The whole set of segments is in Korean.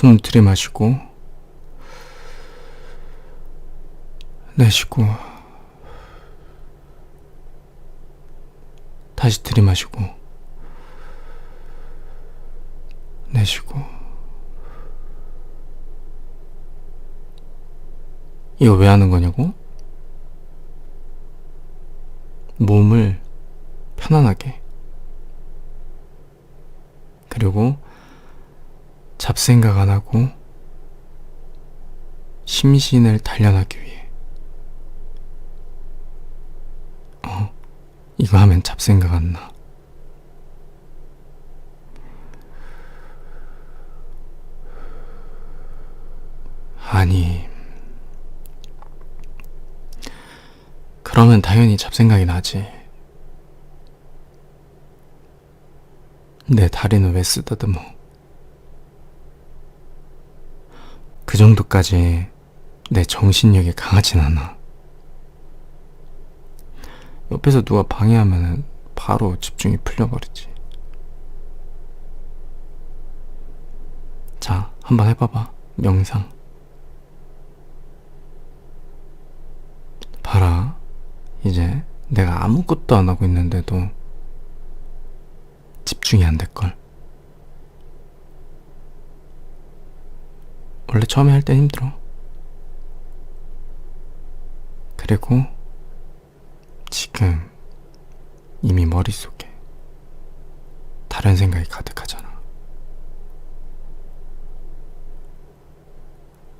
숨 들이마시고 내쉬고 다시 들이마시고 내쉬고 이거 왜 하는 거냐고? 몸을 편안하게 그리고 잡생각 안 하고 심신을 단련하기 위해 어 이거 하면 잡생각 안 나. 아니 그러면 당연히 잡생각이 나지. 내 다리는 왜 쓰다듬어? 그 정도까지 내 정신력이 강하진 않아. 옆에서 누가 방해하면 바로 집중이 풀려버리지. 자, 한번 해봐봐. 명상. 봐라. 이제 내가 아무것도 안 하고 있는데도 집중이 안 될걸. 원래 처음에 할 땐 힘들어. 그리고 지금 이미 머릿속에 다른 생각이 가득하잖아.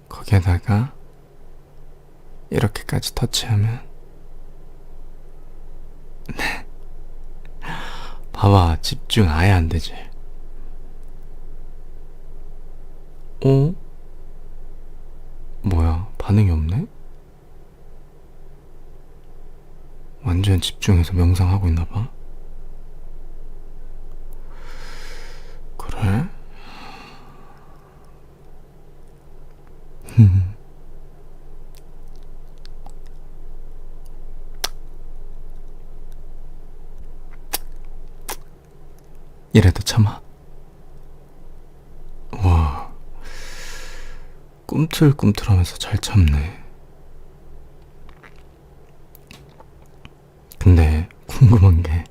거기에다가 이렇게까지 터치하면 네. 봐봐 집중 아예 안 되지. 어? 반응이 없네? 완전 집중해서 명상하고 있나 봐. 그래? 이래도 참아. 꿈틀꿈틀하면서 잘 참네. 근데 궁금한 게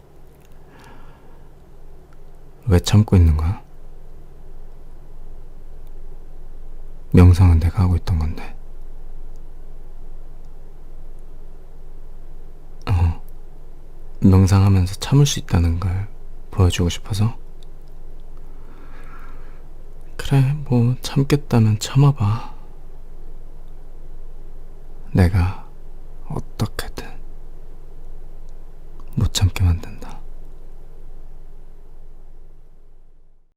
왜 참고 있는 거야? 명상은 내가 하고 있던 건데. 어, 명상하면서 참을 수 있다는 걸 보여주고 싶어서? 그래, 뭐 참겠다면 참아봐. 내가 어떻게든 못 참게 만든다.